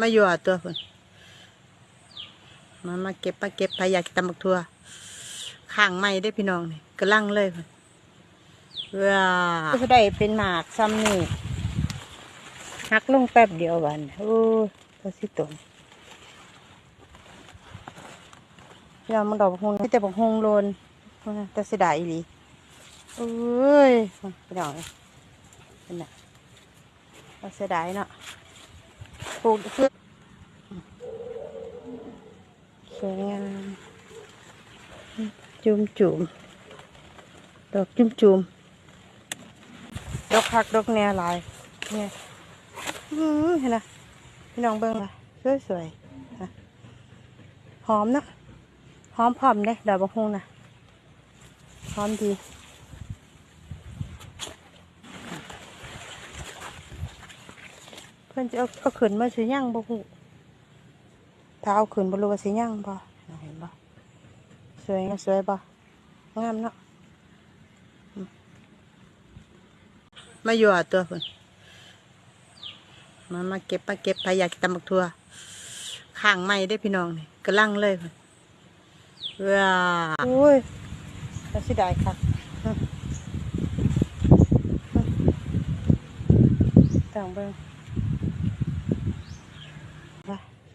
มาอยู่อตัวคนมามาเก็บมาเก็บพายากตำบักทั่วข้างไม้ได้พี่น้องนี่กระลังเลยคนว้าก็ได้เป็นหมากซ้ำนี่หักลงแป๊บเดียววันโอ้ตัวสิตนพี่น้องมันดอกบักฮงนี่แต่บักฮงโลนแต่เสียดายอีหลีเอ้ยพี่น้องเป็นไงเราเสียดายเนาะ ปลูกสวยงามจุ่มจุ่มดอกจุ่มจุ่มดอกผักดอกแนวหลายเนี่ยเห็นไหมพี่น้องเบิ้งละสวยสวยหอมนะหอมพอมเลยดอกบะฮุงนะหอมดี พื่อนจะเอาเอาขืนมาสิย่างบ่หูถ้าเอาขืนบ่รู้ว่าสิย่างบ่เห็นบ่สวยสวยบ่งามเนาะอืมมาอยู่อะตัวคนมามาเก็บมาเก็บพายากตำบักทั่วข้างไม้ได้อพี่น้องนี่กระลังเลยคนว้าโอ้ยน่าเสิได้ค่ะอืมอืมต่างเบิ่ง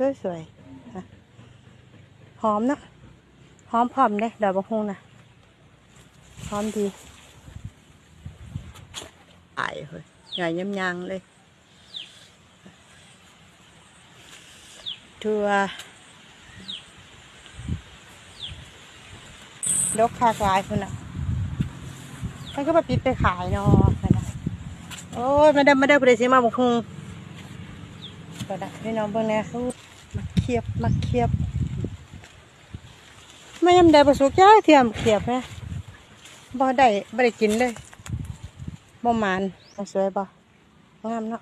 สวยสวยๆหอมนะหอมพร้อมเลยดอกบะฮุงนะหอมดีไอายเฮ้ยใหญ่ยำยางเลยทัวดอกคากลายคุณอะมันก็มาปิดไปขายเนาะโอ้ยไม่ได้ไม่ได้ประเดี๋ยวสิมาบะฮุงก็ได้พี่น้องเบิ่งแน่อู้ คียบมาเคียบไม่ยำได้ประสุกจ้าเทียมเคียบแหมบ่ได้บ่ได้กินเลยบ่มานสวยบ่งามเนาะ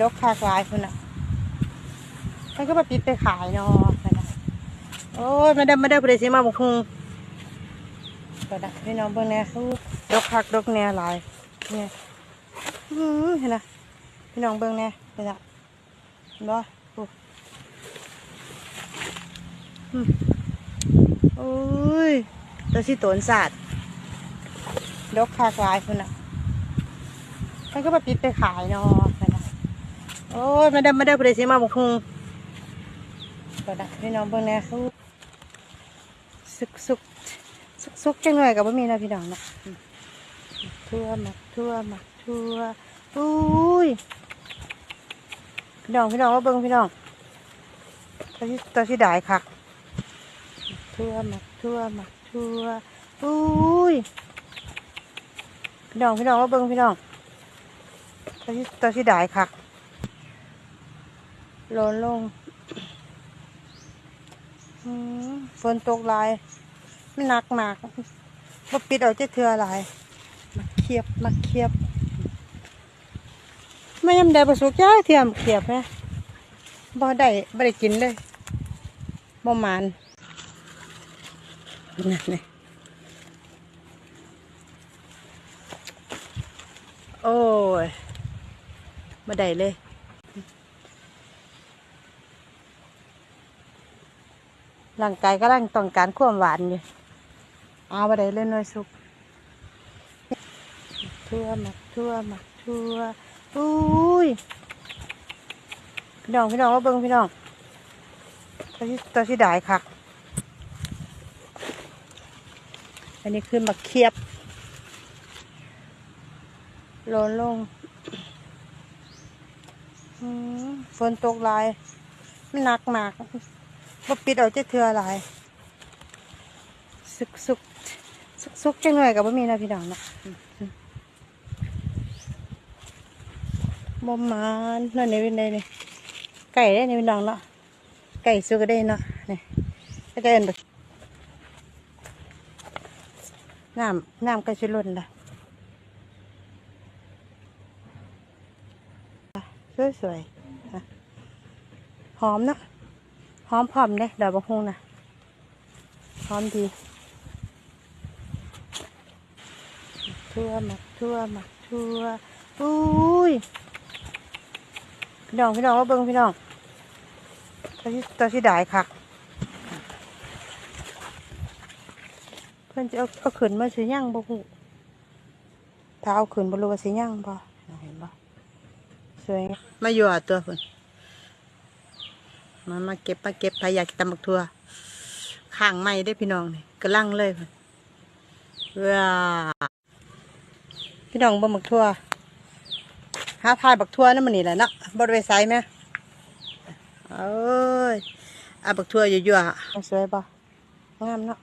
ดอกคากลายพุ่นน่ะมันก็มาปิดไปขายเนาะโอ้ยไม่ได้ไม่ได้ประเดี๋ยวมาบุกฮงก็ได้พี่น้องเบิ่งแหน่อู้ดอกคักดอกแน่หลายเนี่ยเห็นนะ พี่น้องเบิ้งแน่เห็นละเห็นบ่โอ้โอ้ยตัวสิโตนศาสตร์ดกคากลายคนน่ะมันก็มาปิดไปขายเนาะโอ้ยไม่ได้ไม่ได้ประเดี๋ยวมาบุกฮุงก็ได้พี่น้องเบิ้งแน่อู้สุกสุกสุกสุกจังเลยกับบ่มีนะพี่น้องเนาะทั่วมักทั่วมักทั่วอุ้ย พี่น้องพี่น้องว่าเบิ้งพี่น้องตาที่ตาที่ได้ค่ะทั่วหมักทั่วมักทั่วอุ้ยพี่น้องพี่น้องว่าเบิ้งพี่น้องตาที่ตาที่ได้ค่ะโลนลงฝนตกหลายมันหนักมากบ่ปิดเอาจะเทือหลายมาเคียบมาเคียบ ไม่ยำได้ประสุกจ้าเทียมเคียบไหมบ่ได้บ่ได้กินเลยบ่มานนั่นนี่โอ้ยบ่ได้เลยร่างกายก็ร่างต้องการความหวานอยู่เอาบ่ได้เลยหน่อยสุกทั่วหมักทั่วหมักทั่ว อุ้ยพี่น้องพี่น้องว่าเบิ้งพี่น้องตัวที่ตัวที่ได้ค่ะ อันนี้คือมักเคียบโลนลงฝนตกลายมันหนักมากบ่ปิดเอาจะเทือลาย สุกสุกสุกสุกจังเลยกับบ่มีนะพี่น้องเนาะ บ่มานนั่นนี่เป็นไดนี่ไก่ได้นี่เป็นน้องเนาะไก่สุกก็ได้เนาะนี่ก็ได้เอ็นแบบน้ำน้ำก็ชิล้นละสวยสวยหอมเนาะหอมพร้อมเลยดอกบะฮุงนะหอมดีทั่วหมักทั่วหมักทั่วอุ้ย พี่น้อง พี่น้องว่าเบิ้งพี่น้องตัวที่ตัวที่ได้คักเพื่อนจะเอาเอาขืนมาสิย่างบ่หูถ้าเอาขืนบ่รู้ว่าสิย่างบ่เห็นบ่สวยมาอยู่อะตัวเพิ่นมามาเก็บมาเก็บพายากิตำบักทัวข้างไม้ได้พี่น้องนี่กระลังเลยเพิ่นว้าพี่น้องบ่บักทัว หาพายบักทั่วนั่นมันนี่แหละเนาะบ่ได้ไปไสแม่เอ้ยอาบักทั่วยั่วๆสวยบ่งามเนาะ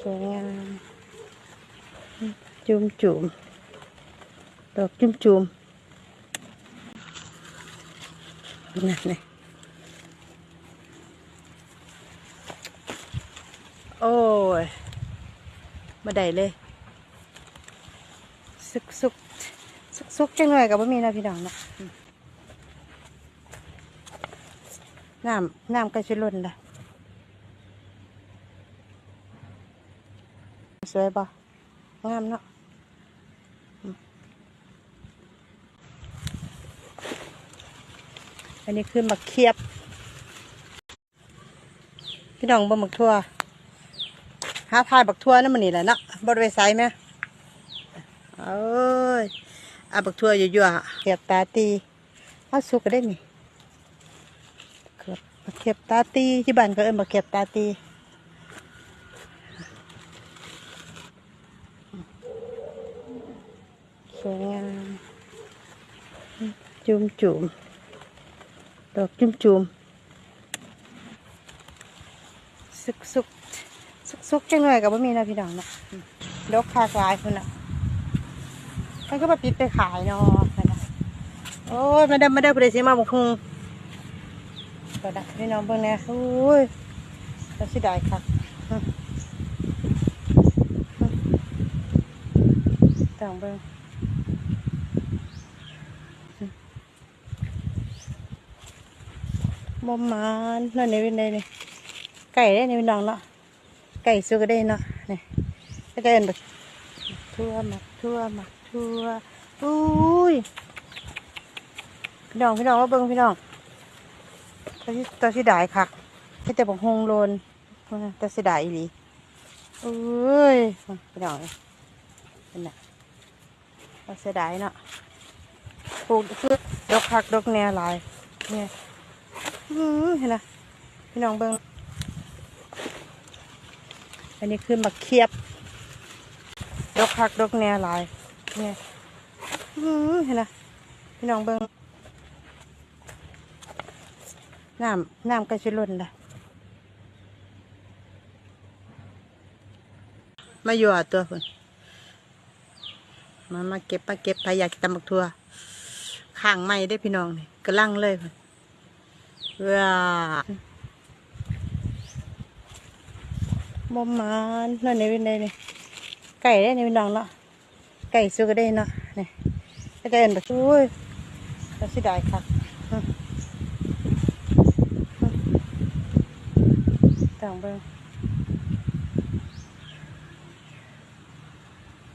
สวยงามจุ่มจุ่มดอกจุ่มจุ่มนั่นนี่โอ้ย มาได้เลยสุกสุกสุกสุกจังเลยกับว่ามีนะพี่น้องเนาะอืมน้ำน้ำก็จะล้นละสวยปะงามเนาะอันนี้คือมักเขียบ พี่น้องบ่มักทั่ว หาพายบักทั่วนั่นมันนี่แหละเนาะบ่ได้ไปไสแม่เอ้ยอาบักทั่วยั่ๆเขียบตาตีเอาสุกก็ได้นี่เขียบบักเขียบตาตีที่บ้านก็เอิ้นบักเขียบตาตีสวยงามจุ่มจุ่มดอกจุ่มจุ่มสุกสุก สุกจังเลยกับว่ามีนะพี่น้องเนาะดกคากลายคนน่ะมันก็มาปิดไปขายเนาะโอ้ยมาได้มาได้ผู้ใดสิมาบุกฮงก็ได้พี่น้องเบิ่งแหน่โอ้ยก็สิได้ครับต่างเบิ่งบอมานนั่นนี่เป็นไงนี่ไก่ได้นี่เป็นน้องเนาะ ไก่สุกก็ได้เนาะนี่แล้วก็เอ็นแบบทั่วมักทั่วมักทั่วอุ้ยพี่น้องพี่น้องว่าเบิ้งพี่น้องตัวที่ตัวที่ได้คักที่แต่บอกฮงโลนตัวที่ได้อีหลีอุ้ยพี่น้องนี่เป็นไงตัวเสียดายเนาะปลูกคือดอกคักดอกแนวลายเนี่ยอืมเห็นนะพี่น้องเบิ้ง อันนี้คือมักเขียบ ดอกคักดอกแนวลายเนี่ยเห็นนะพี่น้องเบิ้งน้ำน้ำก็จะล้นละมาอยู่อะตัวคนมามาเก็บมาเก็บพายากตำบักทั่วข้างไม้ได้พี่น้องนี่กระลังเลยคนว้า บอมานนั่นในี่เป็นไงนี่ไก่ได้ในี่เป็นน้องเนาะไก่สุกก็ได้เนาะนี่แล้วก็เอ็นแบบอุ้ยแล้วสิได้ค่ะต่างเบิ่ง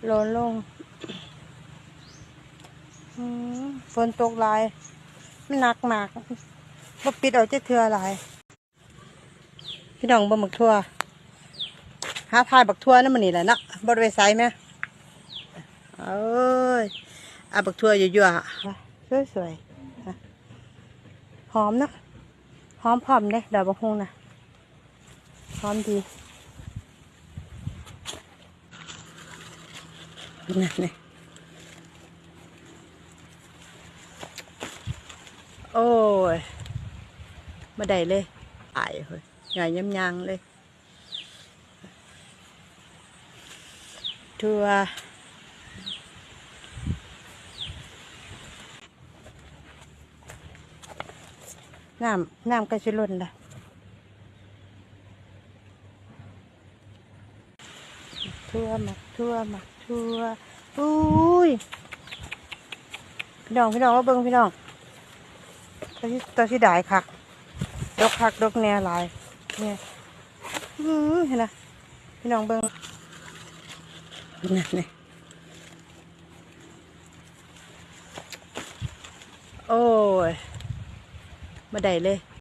โลนลงฝนตกหลายมันหนักมากบ่ปิดเอาจะเทือหลายพี่น้องบ่หมึกทั่ว หาพายบักทั่วนั่นมันนี่แหละเนาะบ่ได้ไปไสแม่เอ้ยอาบักทั่วยั่วๆสวยสวยๆหอมเนาะหอมพร้อมเด้ดอกบักฮงนะหอมดีนี่โอ้ยมาได้เลยไอายเฮ้ยใหญ่ยำยางเลย ทัวน้ำน้ำก็จะล้นละทั่วหมักทั่วหมักทั่วอุ้ยพี่น้องพี่น้องว่าเบิ้งพี่น้องตัวที่ตัวที่ได้คักดกคักดกแนวหลายเนี่ยอืมเห็นนะพี่น้องเบิ้ง นั่นเลยโอ้ยมาได้เลย